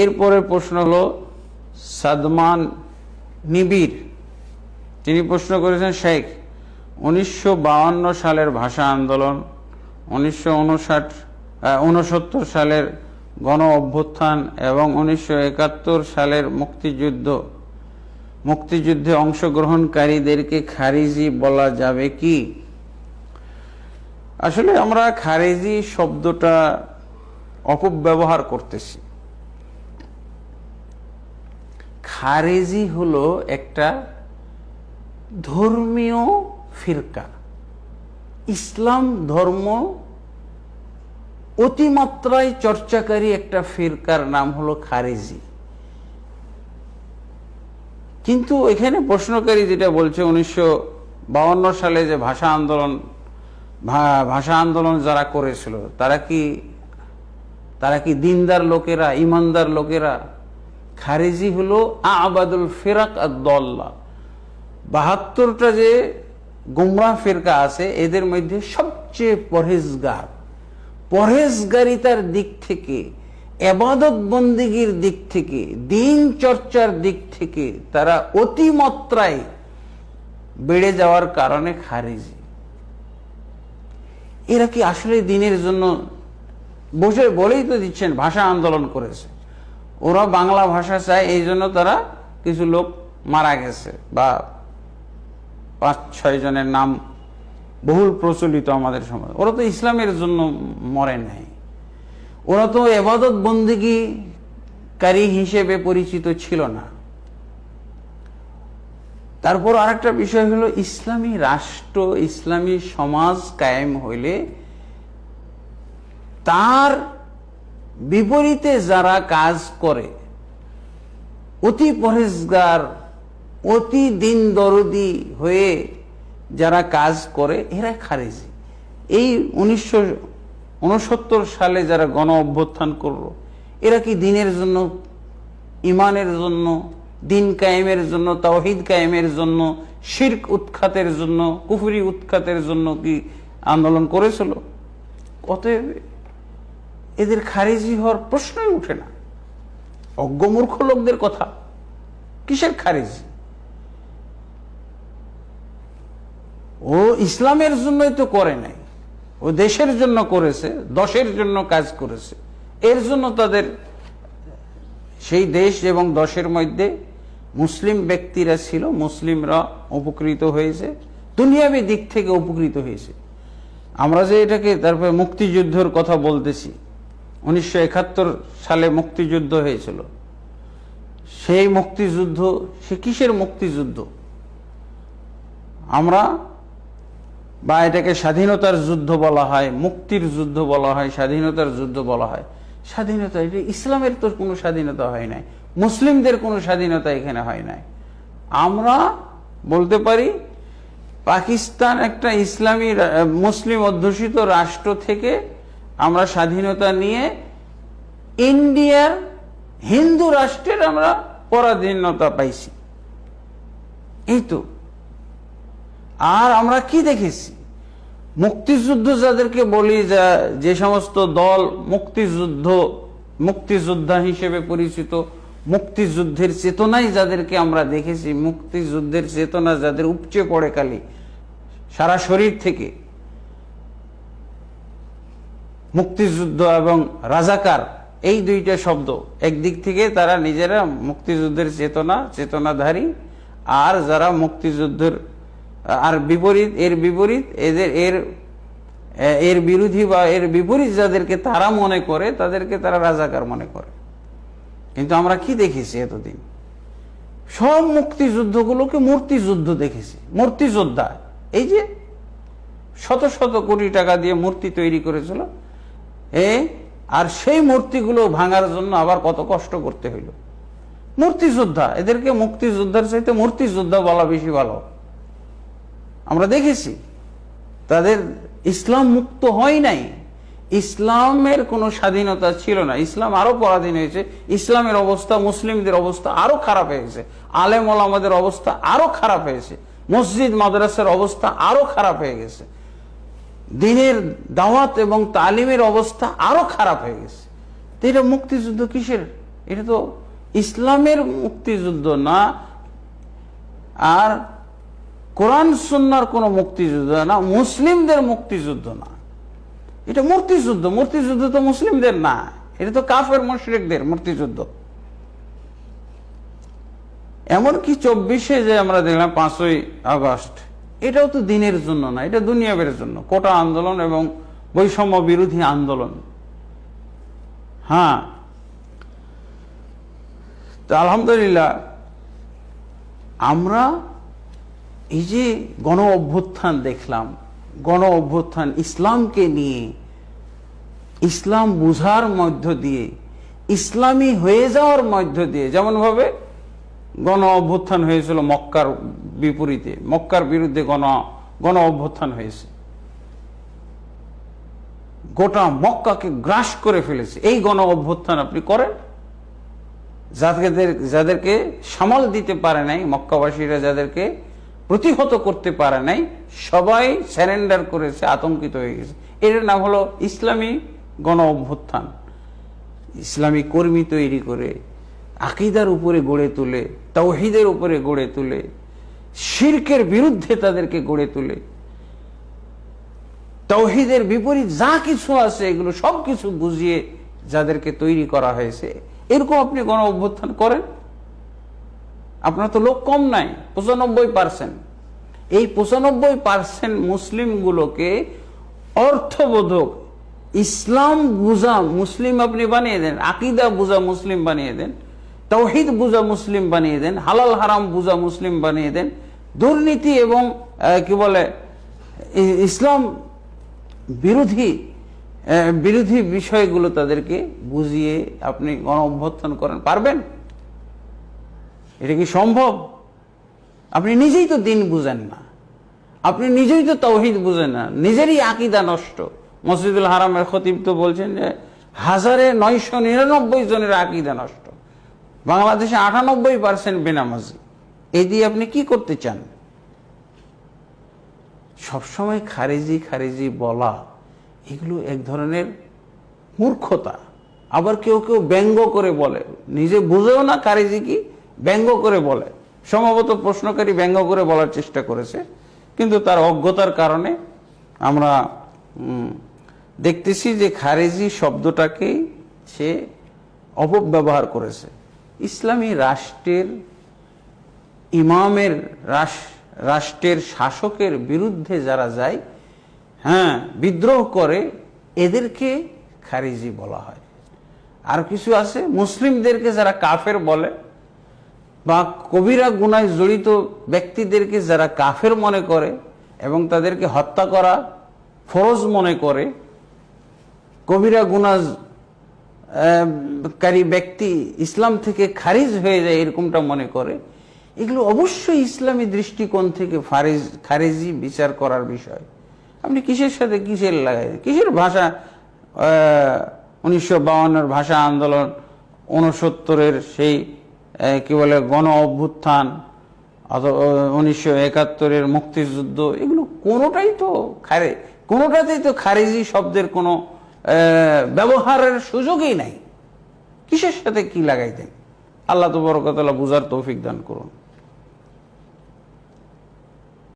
এরপরে প্রশ্ন হলো সাদমান নিবির তিনি প্রশ্ন করেছেন, শেখ, উনিশশো সালের ভাষা আন্দোলন, উনিশশো সালের গণ অভ্যুত্থান এবং উনিশশো একাত্তর সালের মুক্তিযুদ্ধ, মুক্তিযুদ্ধে অংশগ্রহণকারীদেরকে খারিজি বলা যাবে কি? আসলে আমরা খারেজি শব্দটা অপব্যবহার করতেছি। খারেজি হলো একটা ধর্মীয় ফিরকা। ইসলাম ধর্ম অতিমাত্রায় চর্চাকারী একটা ফিরকার নাম হলো খারেজি। কিন্তু এখানে প্রশ্নকারী যেটা বলছে, উনিশশো সালে যে ভাষা আন্দোলন ভাষা আন্দোলন যারা করেছিল, তারা কি তারা কি দিনদার লোকেরা, ইমানদার লোকেরা খারেজি হলো আবাদুল ফেরাক আর দল্লা বাহাত্তরটা যে গুমরাহ ফিরকা আছে, এদের মধ্যে সবচেয়ে পরহেজগার। পরহেজগারিতার দিক থেকে, এবাদত বন্দিগির দিক থেকে, দিন চর্চার দিক থেকে তারা অতিমাত্রায় বেড়ে যাওয়ার কারণে খারিজি। এরা কি আসলে দিনের জন্য বসে বলেই তো দিচ্ছেন, ভাষা আন্দোলন করেছে? ওরা বাংলা ভাষা চায়, এই জন্য তারা কিছু লোক মারা গেছে বা পাঁচ, ছয় জনের নাম বহুল প্রচলিত আমাদের সমাজ। ওরা তো ইসলামের জন্য মরে নাই। ওরা তো এবাদত বন্দিগি কারী হিসেবে পরিচিত ছিল না। তারপর আরেকটা বিষয় হলো, ইসলামী রাষ্ট্র, ইসলামী সমাজ কায়েম হইলে তার বিপরীতে যারা কাজ করে, অতি পরেজগার অতি দিন দরদি হয়ে যারা কাজ করে, এরা খারেজি। এই উনিশশো উনসত্তর সালে যারা গণ অভ্যুত্থান করল, এরা কি দিনের জন্য ইমানের জন্য, দিন কায়েমের জন্য, তাওহিদ কায়েমের জন্য, শির্ক উৎখাতের জন্য, কুফুরি উৎখাতের জন্য কি আন্দোলন করেছিল? অতএব এদের খারেজি হওয়ার প্রশ্নই উঠে না। অজ্ঞমূর্খ লোকদের কথা। কিসের খারিজি? ও ইসলামের জন্যই তো করে নাই। ও দেশের জন্য করেছে, দশের জন্য কাজ করেছে। এর জন্য তাদের সেই দেশ এবং দশের মধ্যে মুসলিম ব্যক্তিরা ছিল, মুসলিমরা উপকৃত হয়েছে, দুনিয়াবী দিক থেকে উপকৃত হয়েছে। আমরা যে এটাকে তারপরে মুক্তিযুদ্ধের কথা বলতেছি উনিশশো একাত্তর সালে মুক্তিযুদ্ধ হয়েছিল। সেই মুক্তিযুদ্ধ, সে কিসের মুক্তিযুদ্ধ? আমরা বা এটাকে স্বাধীনতার যুদ্ধ বলা হয়, মুক্তির যুদ্ধ বলা হয়, স্বাধীনতার যুদ্ধ বলা হয়। স্বাধীনতা, এটা ইসলামের তো কোনো স্বাধীনতা হয় নাই, মুসলিমদের কোনো স্বাধীনতা এখানে হয় নাই। আমরা বলতে পারি, পাকিস্তান একটা ইসলামী মুসলিম অধ্যুষিত রাষ্ট্র থেকে আমরা স্বাধীনতা নিয়ে ইন্ডিয়ার হিন্দু রাষ্ট্রের আমরা পরাধীনতা পাইছি। এই তো। আর আমরা কি দেখেছি? মুক্তিযুদ্ধ যাদেরকে বলি যা, যে সমস্ত দল মুক্তিযুদ্ধ, মুক্তিযোদ্ধা হিসেবে পরিচিত, মুক্তিযুদ্ধের চেতনাই যাদেরকে আমরা দেখেছি, মুক্তিযুদ্ধের চেতনা যাদের উপচে পড়ে কালি সারা শরীর থেকে। মুক্তিযুদ্ধ এবং রাজাকার, এই দুইটা শব্দ, একদিক থেকে তারা নিজেরা মুক্তিযুদ্ধের চেতনা, চেতনাধারী, আর যারা মুক্তিযুদ্ধের, আর বিপরীত, এর বিপরীত, এদের, এর এর বিরোধী বা এর বিপরীত যাদেরকে তারা মনে করে, তাদেরকে তারা রাজাকার মনে করে। কিন্তু আমরা কি দেখেছি এতদিন? সব মুক্তিযুদ্ধগুলোকে মূর্তিযুদ্ধ দেখেছি, মূর্তিযোদ্ধা। এই যে শত শত কোটি টাকা দিয়ে মূর্তি তৈরি করেছিল আর সেই মূর্তিগুলো ভাঙার জন্য আবার কত কষ্ট করতে হইল। মূর্তিযোদ্ধা, এদেরকে মুক্তিযোদ্ধার চাইতে মূর্তিযোদ্ধা বলা বেশি ভালো। আমরা দেখেছি, তাদের ইসলাম মুক্ত হয় নাই। ইসলামের কোনো স্বাধীনতা ছিল না। ইসলাম আরও পরাধীন হয়েছে। ইসলামের অবস্থা, মুসলিমদের অবস্থা আরও খারাপ হয়েছে। আলেম ওলামাদের অবস্থা আরও খারাপ হয়েছে। মসজিদ, মাদ্রাসার অবস্থা আরও খারাপ হয়ে গেছে। দিনের দাওয়াত এবং তালিমের অবস্থা আরও খারাপ হয়ে গেছে। এটা মুক্তিযুদ্ধ কিসের? এটা তো ইসলামের মুক্তিযুদ্ধ না, আর কোরআন সুন্নার কোনো মুক্তিযুদ্ধ না, মুসলিমদের মুক্তিযুদ্ধ না। এটা মূর্তিযুদ্ধ মূর্তিযুদ্ধ তো মুসলিমদের না, এটা তো কাফের মুশরিকদের মুক্তিযুদ্ধ। এমনকি চব্বিশে যে আমরা দেখলাম পাঁচই আগস্ট এটাও তো দিনের জন্য না, এটা দুনিয়াবের জন্য। কোটা আন্দোলন এবং বৈষম্য বিরোধী আন্দোলন। হ্যাঁ। তো আলহামদুলিল্লাহ, আমরা এই যে গণ অভ্যুত্থান দেখলাম, গণ অভ্যুত্থান ইসলামকে নিয়ে, ইসলাম বুঝার মধ্য দিয়ে, ইসলামী হয়ে যাওয়ার মধ্য দিয়ে যেমন ভাবে গণ অভ্যুত্থান হয়েছিল মক্কার বিপরীতে। মক্কার বিরুদ্ধে গণ গণ অভ্যুত্থান হয়েছে। গোটা মক্কাকে গ্রাস করে ফেলেছে। এই গণ অভ্যুত্থান আপনি করেন? যাদের, যাদেরকে সামাল দিতে পারে নাই, মক্কাবাসীরা যাদেরকে প্রতিহত করতে পারে নাই, সবাই স্যারেন্ডার করেছে, আতঙ্কিত হয়ে গেছে। এর নাম হলো ইসলামী গণ অভ্যুত্থান। ইসলামী কর্মী তৈরি করে আকিদার উপরে গড়ে তুলে তৌহিদের উপরে গড়ে তুলে, শির্কের বিরুদ্ধে তাদেরকে গড়ে তুলে। তৌহিদের বিপরীত যা কিছু আছে, এগুলো সব কিছু বুঝিয়ে যাদেরকে তৈরি করা হয়েছে, এরকম আপনি গণ অভ্যুত্থান করেন? আপনার তো লোক কম নাই, পঁচানব্বই পার্সেন্ট। এই পঁচানব্বই পার্সেন্ট মুসলিমগুলোকে অর্থবোধক ইসলাম বুঝা মুসলিম আপনি বানিয়ে দেন, আকিদা বুঝা মুসলিম বানিয়ে দেন তৌহিদ বুঝা মুসলিম বানিয়ে দেন, হালাল হারাম বুঝা মুসলিম বানিয়ে দেন, দুর্নীতি এবং কি বলে ইসলাম বিরোধী বিরোধী বিষয়গুলো তাদেরকে বুঝিয়ে আপনি গণ অভ্যর্থন করেন। পারবেন? এটা কি সম্ভব? আপনি নিজেই তো দিন বুঝেন না। আপনি নিজেই তো তৌহিদ বুঝেন না। নিজেরই আকিদা নষ্ট। মসজিদুল হারামের খতিব তো বলছেন যে হাজারে নয়শো নিরানব্বই জনের আকিদা নষ্ট। বাংলাদেশে আটানব্বই পার্সেন্ট বেনামাজি। এই দিয়ে আপনি কি করতে চান? সবসময় খারেজি খারিজি বলা, এগুলো এক ধরনের মূর্খতা। আবার কেউ কেউ ব্যঙ্গ করে বলে, নিজে বুঝেও না খারেজি কি, ব্যঙ্গ করে বলে। সম্ভবত প্রশ্নকারী ব্যঙ্গ করে বলার চেষ্টা করেছে, কিন্তু তার অজ্ঞতার কারণে আমরা দেখতেছি যে খারেজি শব্দটাকেই সে অপব্যবহার করেছে। ইসলামী রাষ্ট্রের, ইমামের রাষ্ট্রের শাসকের বিরুদ্ধে যারা যায় হ্যাঁ বিদ্রোহ করে, এদেরকে খারিজি বলা হয়। আর কিছু আছে? মুসলিমদেরকে যারা কাফের বলে, বা কবিরা গুনায় জড়িত ব্যক্তিদেরকে যারা কাফের মনে করে, এবং তাদেরকে হত্যা করা ফরজ মনে করে, কবিরা গুনা কারী ব্যক্তি ইসলাম থেকে খারিজ হয়ে যায় এরকমটা মনে করে। এগুলো অবশ্যই ইসলামী দৃষ্টিকোণ থেকে ফারিজ, খারিজি বিচার করার বিষয়। আপনি কিসের সাথে কিসের লাগাই? কিসের ভাষা? উনিশশো বাউন্নের ভাষা আন্দোলন উনসত্তরের সেই কি বলে, গণ অভ্যুত্থান উনিশশো একাত্তরের মুক্তিযুদ্ধ, এগুলো কোনোটাই তো খারে, কোনোটাতেই তো খারিজি শব্দের কোনো ব্যবহারের সুযোগই নাই। কিসের সাথে কি লাগাইতেন? আল্লাহ তো বরকতলা বুঝার তৌফিক দান করুন।